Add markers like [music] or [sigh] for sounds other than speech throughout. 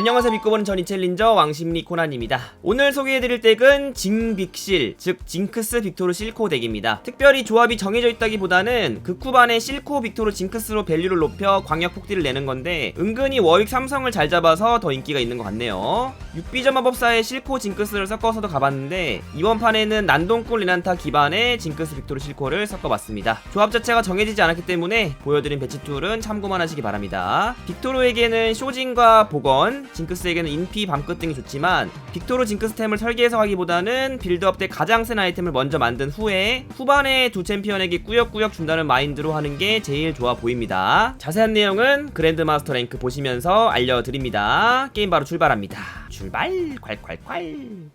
안녕하세요. 믿고보는 전이 챌린저 왕심리 코난입니다. 오늘 소개해드릴 덱은 징빅실 즉 징크스 빅토르 실코 덱입니다. 특별히 조합이 정해져 있다기보다는 극후반에 실코 빅토르 징크스로 밸류를 높여 광역 폭딜을 내는 건데 은근히 워윅 삼성을 잘 잡아서 더 인기가 있는 것 같네요. 6비전 마법사의 실코 징크스를 섞어서도 가봤는데 이번 판에는 난동꾼 리난타 기반의 징크스 빅토르 실코를 섞어봤습니다. 조합 자체가 정해지지 않았기 때문에 보여드린 배치 툴은 참고만 하시기 바랍니다. 빅토르에게는 쇼진과 복원 징크스에게는 인피 밤끝 등이 좋지만 빅토르 징크스템을 설계해서 하기보다는 빌드업 때 가장 센 아이템을 먼저 만든 후에 후반에 두 챔피언에게 꾸역꾸역 준다는 마인드로 하는 게 제일 좋아 보입니다. 자세한 내용은 그랜드마스터 랭크 보시면서 알려드립니다. 게임 바로 출발합니다. 출발! 콸콸콸!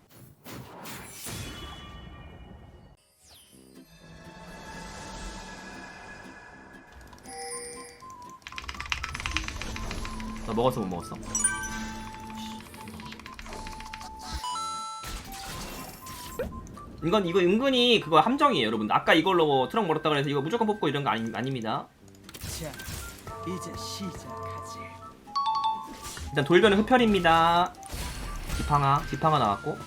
너 먹었어 못 먹었어? 이건 이거 은근히 그거 함정이에요 여러분 아까 이걸로 트럭 멀었다 그래서 이거 무조건 뽑고 이런 거 아니, 아닙니다. 자, 이제 시작하지. 일단 돌변은 흡혈입니다. 지팡아 지팡아 나왔고.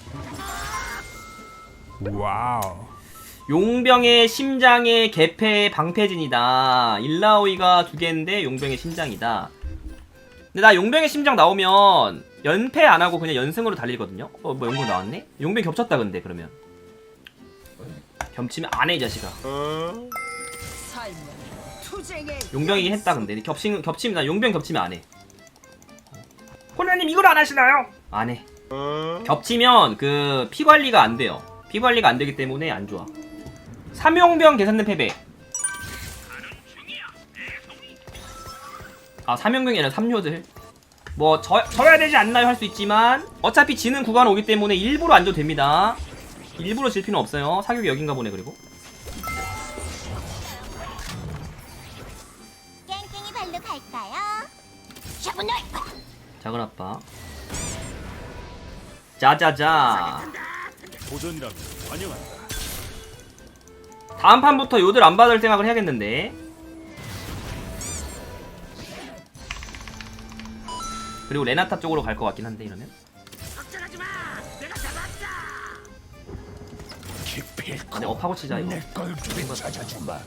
와우. 용병의 심장의 개폐 방패진이다. 일라오이가 두 개인데 용병의 심장이다. 근데 나 용병의 심장 나오면 연패 안 하고 그냥 연승으로 달리거든요. 어뭐 용병 나왔네? 용병 겹쳤다 근데 그러면 겹치면 안해 이 자식아. 용병이 했다 근데. 겹치, 겹치면 나 용병 겹치면 안해. 콜라님 이걸 안 하시나요? 안해. 겹치면 그 피 관리가 안 돼요. 피 관리가 안 되기 때문에 안 좋아. 삼용병 계산된 패배. 아 삼용병이 아니라 삼요들. 뭐 져, 져야 되지 않나요? 할 수 있지만 어차피 지는 구간 오기 때문에 일부러 안 줘도 됩니다 일부러 질 필요는 없어요. 사격이 여긴가 보네 그리고. 깽깽이 발로 갈까요? 샤브널 작은 아빠. 자자자. 도전이라면 환영한다. 다음 판부터 요들 안 받을 생각을 해야겠는데. 그리고 레나타 쪽으로 갈 것 같긴 한데 이러면 근데 업하고 치자 이거. 내걸 찾아주마.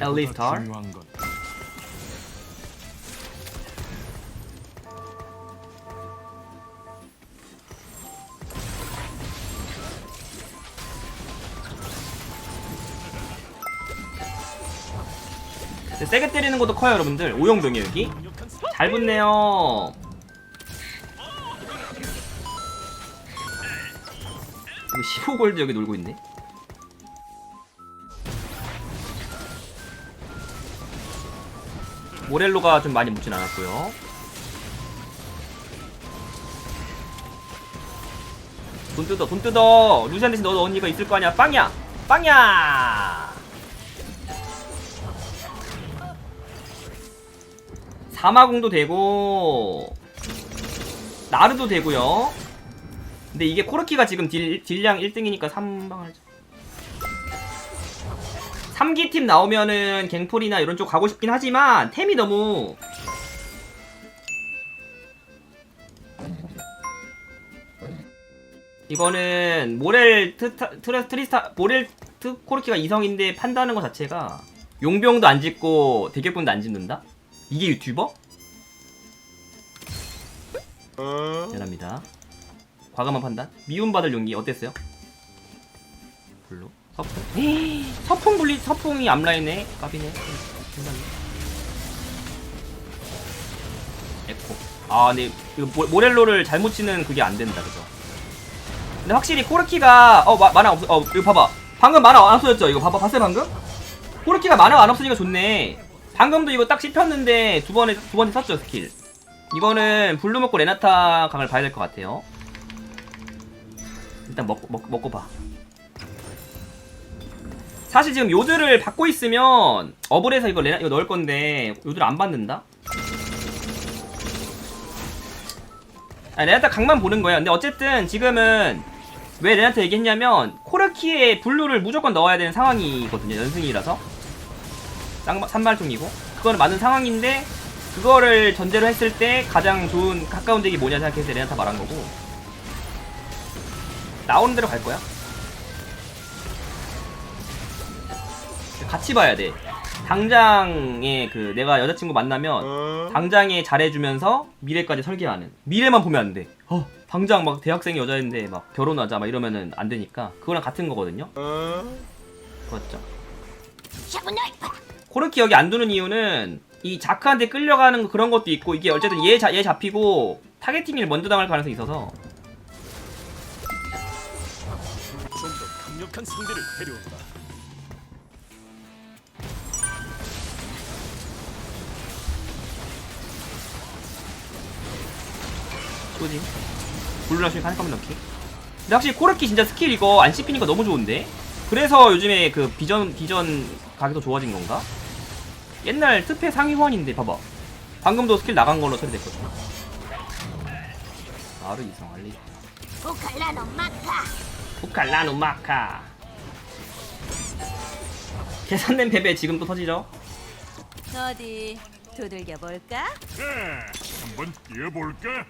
엘리스타 중요한 건 근데 세게 때리는 것도 커요 여러분들. 오용병이에요 여기 잘 붙네요 15골드 여기 놀고 있네. 모렐로가 좀 많이 묻진 않았고요. 돈 뜯어 돈 뜯어! 루시안 대신 너도 언니가 있을 거 아니야. 빵야! 빵야! 사마궁도 되고 나르도 되고요 근데 이게 코르키가 지금 딜, 딜량 1등이니까 3방을 3기 팀 나오면은 갱폴이나 이런 쪽 가고 싶긴 하지만 템이 너무 이거는 모렐 트타, 트레, 트리스타 모렐 트 코르키가 이성인데 판다는 것 자체가 용병도 안 짓고 대격병도 안 짓는다? 이게 유튜버? 대단합니다. 과감한 판단. 미움받을 용기 어땠어요? 별로. 서풍. 에이, 서풍 분리 서풍이 앞라인에 까비네. 괜찮네. 에코. 아, 근데 이거 모, 모렐로를 잘못 치는 그게 안 된다, 그죠? 근데 확실히 코르키가 어 마, 만화 없어. 어 이거 봐봐. 방금 만화 안 없어졌죠? 이거 봐봐. 봤어요 방금? 코르키가 만화가 안 없으니까 좋네. 방금도 이거 딱 씹혔는데 두 번에 두 번째 썼죠 스킬. 이거는 블루 먹고 레나타 강을 봐야 될 것 같아요. 일단 먹고 먹, 먹고 봐. 사실 지금 요들을 받고 있으면 어블에서 이거 레나 이거 넣을 건데 요들 안 받는다. 아 레나타 강만 보는 거예요. 근데 어쨌든 지금은 왜 레나타 얘기했냐면 코르키에 블루를 무조건 넣어야 되는 상황이거든요. 연승이라서 쌍- 산발종이고 그거는 맞는 상황인데 그거를 전제로 했을 때 가장 좋은 가까운 덱이 뭐냐 생각해서 레나타 말한 거고 나오는 대로 갈 거야. 같이 봐야 돼. 당장에 그 내가 여자친구 만나면 당장에 잘해주면서 미래까지 설계하는 미래만 보면 안 돼. 어 당장 막 대학생 여자인데 막 결혼하자 막 이러면은 안 되니까 그거랑 같은 거거든요. 그렇죠. 코르키 여기 안 두는 이유는 이 자크한테 끌려가는 거 그런 것도 있고 이게 어쨌든 얘, 자, 얘 잡히고 타겟팅을 먼저 당할 가능성이 있어서 강력한 상대를 데려온다. 뭐지? 블루라쉬 한꺼번에 넣기 근데 확실히 코르키 진짜 스킬 이거 안 씹히니까 너무 좋은데? 그래서 요즘에 그 비전 비전 가격도 좋아진 건가? 옛날 특패 상위원인데 봐봐 방금도 스킬 나간 걸로 처리됐거든 바로 이성 알리 오칼라노 마카 계산된 베베 지금 또 터지죠? 어디 두들겨 볼까? 네, 한번 뛰어볼까?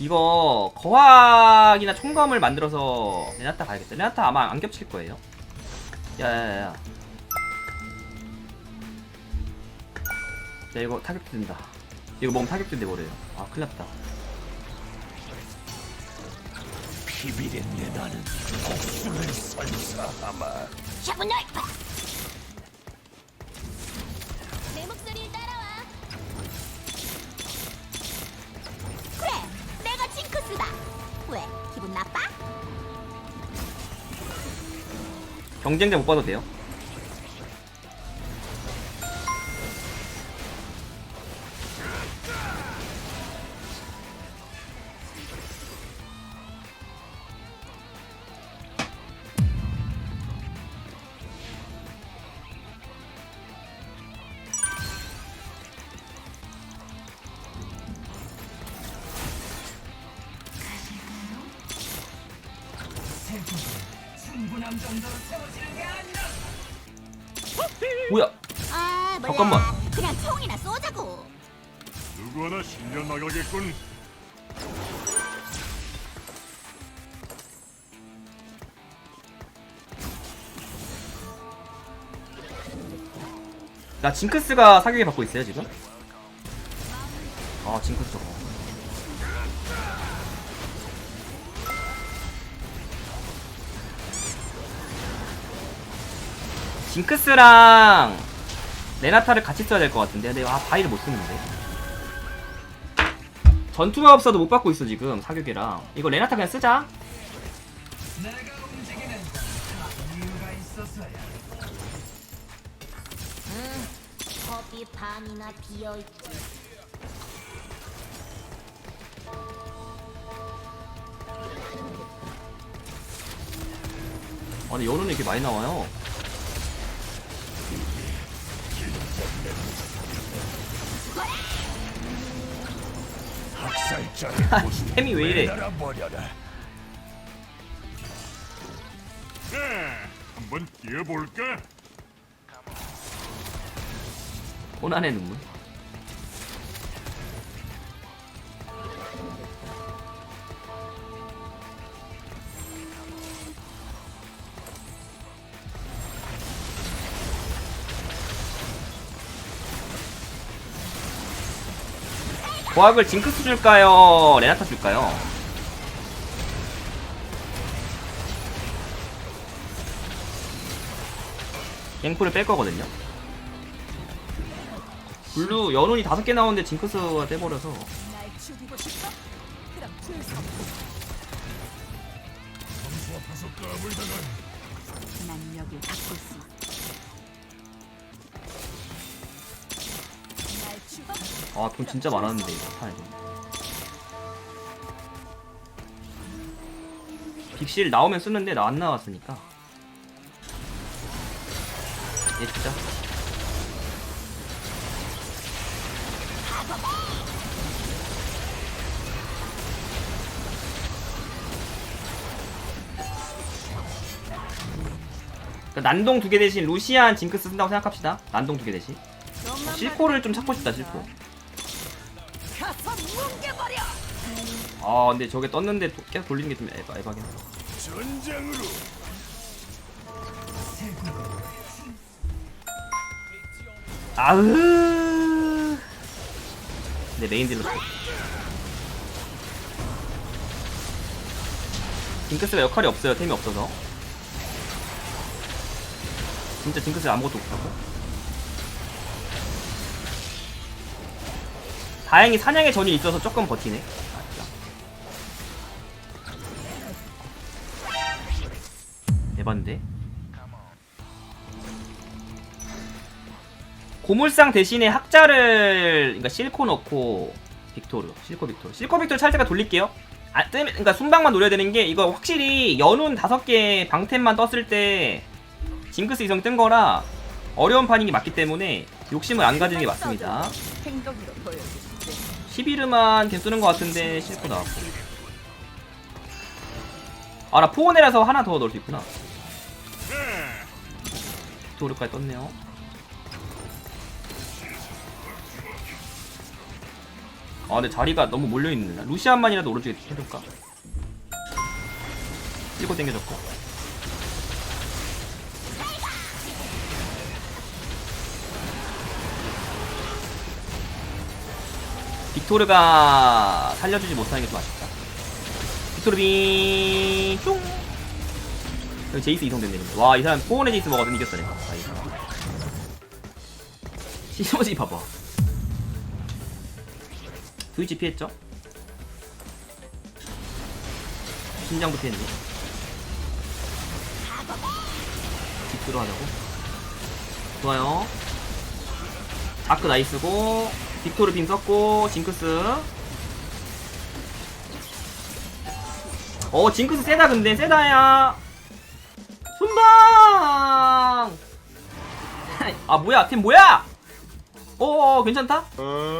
이거 거학이나 총검을 만들어서 레나타 가야겠다. 레나타 아마 안 겹칠 거예요. 야야야. 야 이거 타격된다. 이거 먹으면 타격된대 버려요. 아 큰일 났다. 비비린 나는 복수를 선사하마. 샤브나이파 내 목소리를 따라와 그래 내가 징크스다 왜 기분 나빠? 경쟁자 못 봐도 돼요. 뭐야? 아 몰라 잠깐만. 그냥 총이나 쏘자고 누구 하나 신려 나가겠군. 나 징크스가 사격에 받고 있어요 지금? 아 징크스 저거. 징크스랑 레나타를 같이 써야 될 것 같은데. 근데 아 바이를 못 쓰는데. 전투가 없어도 못 받고 있어 지금 사격이랑. 이거 레나타 그냥 쓰자. 컵이 반이나 비어있지. 아 근데 연운이 이렇게 많이 나와요 학살자의 모습. 템이 왜 이래 날아버려라. 네, 한번 뛰어볼까? 고난의 눈물 고학을 징크스 줄까요? 레나타 줄까요? 갱프를 뺄 거거든요. 블루 연운이 다섯 개 나오는데 징크스가 떼버려서 난 여길 갖고 있어 아 돈 진짜 많았는데 이거 판에 빅실 나오면 쓰는데 나 안 나왔으니까. 얘 진짜. 그 난동 두 개 대신 루시안 징크스 쓴다고 생각합시다. 난동 두 개 대신 실코를 좀 찾고 싶다 실코 가서 뭉개버려. 아 근데 저게 떴는데 도- 계속 돌리는 게 좀 에바, 에바긴 하다 전장으로. 아으 네 메인 딜러 징크스가 역할이 없어요. 템이 없어서. 진짜 징크스 아무것도 못하고 다행히 사냥의 전이 있어서 조금 버티네. 에반데? 고물상 대신에 학자를 그러니까 실코 넣고 빅토르 실코 빅토르. 실코 빅토르 찰 때가 돌릴게요. 아, 뜨 그러니까 순방만 노려야 되는 게 이거 확실히 연운 다섯 개 방템만 떴을 때 징크스 이성 뜬 거라 어려운 게 맞기 때문에 욕심을 안 가지는 게 맞습니다 11만 개 쓰는 것 같은데 실코 나왔고 아 나 포원이라서 하나 더 넣을 수 있구나. 빅토르까지 떴네요. 아 근데 자리가 너무 몰려있는 루시안만이라도 오른쪽에 해줄까? 실코 땡겨졌고 빅토르가 살려주지 못하는 게 좀 아쉽다. 빅토르 빙 쫑. 여기 제이스 이성됐네. 와, 이 사람 포원의 제이스 먹어서 이겼어 내가. 아. 시너지 봐봐. 스위치 피했죠? 신장도 피했네. 빅토르 하자고. 좋아요. 아크 나이스고 빅토르 빔 썼고 징크스. 어 징크스 세다 근데. 세다야. 순방! [laughs] 아 뭐야? 팀 뭐야? 어어 괜찮다?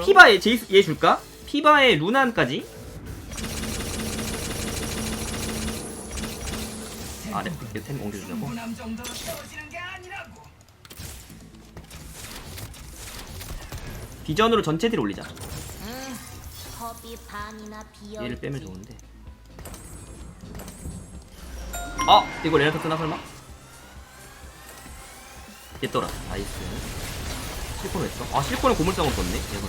피바에 제이스 얘 줄까? 피바에 루난까지? 아래 템 옮겨주자고 비전으로 전체 딜 올리자. 음, 얘를 빼면 좋은데. 아 이거 레나타 쓰나 설마? 얘더라. 나이스. 실코는 했어? 아 실코는 고물상으로 썼네. 얘가.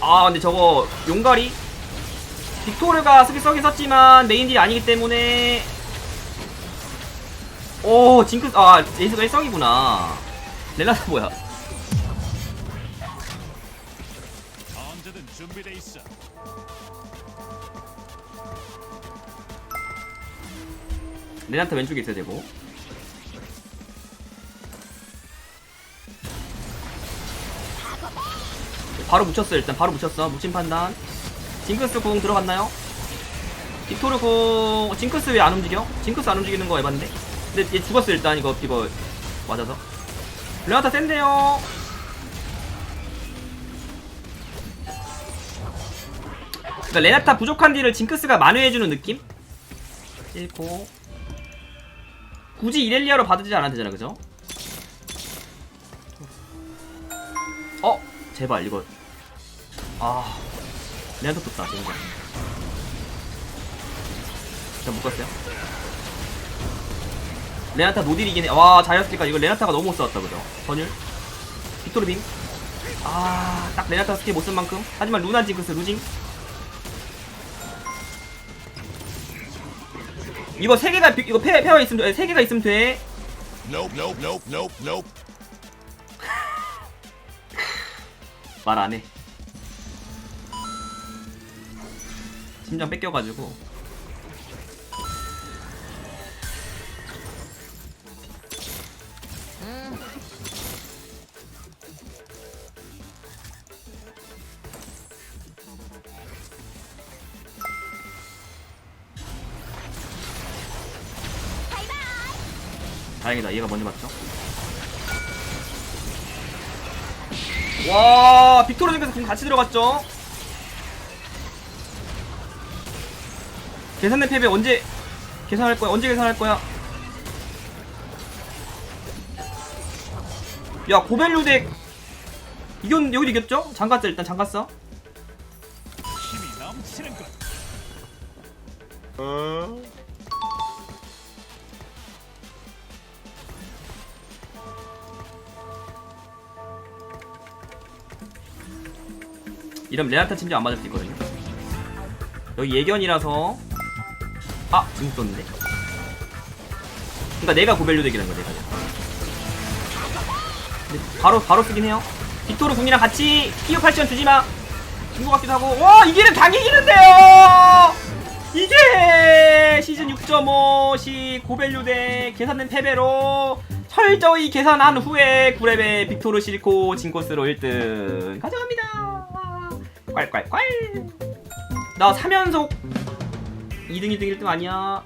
아 근데 저거 용가리? 빅토르가 스킬 써긴 썼지만 메인 딜이 아니기 때문에. 오 징크스 아 에이스가 1성이구나 레나타 뭐야? 언제든 준비돼 있어. 레나타 왼쪽에 있어야 되고. 바로 묻혔어 일단 바로 묻혔어. 묻힌 판단. 징크스 궁 들어갔나요? 빅토르 궁 징크스 왜 안 움직여? 징크스 안 움직이는 거 해봤는데? 근데 얘 죽었어 일단 이거 이거 맞아서 레나타 센데요 그러니까 레나타 부족한 딜을 징크스가 만회해주는 느낌? 1코 굳이 이렐리아로 받으지 않아도 되잖아 그죠? 어? 제발 이거 아 레나타 떴다 진짜 자 묶었어요 레나타 노딜이긴 해 와 자이언스니까 이거 레나타가 너무 못 싸웠다 그죠? 전율 빅토르 빙 아 딱 레나타 스킬 못 쓴 만큼 하지만 루나 징크스 루징 이거 세 개가 비- 이거 페 페어 있으면 돼. 세 개가 있으면 돼. Nope, nope, nope, nope, nope. 말 안 해. 심장 뺏겨가지고. 다행이다. 얘가 먼저 맞죠? 와, 빅토르 징크스 공 같이 들어갔죠? 계산된 패배 언제 계산할 거야? 언제 계산할 거야? 야 고벨류 덱 이겼 여기도 이겼죠? 잠갔어 일단 잠갔어 힘 이러면 레나타 침대 안 맞을 수 있거든요. 여기 예견이라서. 아 지금 썼는데. 그니까 내가 고벨류 덱이라는 거야 내가. 근데 바로 바로 쓰긴 해요. 빅토르 궁이랑 같이 피어 8시간 주지마. 준것 같기도 하고. 와 이기는 당연히 이기는데요! 이게 시즌 6.5시 고벨류 덱 계산된 패배로 철저히 계산한 후에 9렙의 빅토르 실코 진코스로 1등. 가져갑니다 콸콸콸. 나 3연속 2등 2등 1등 아니야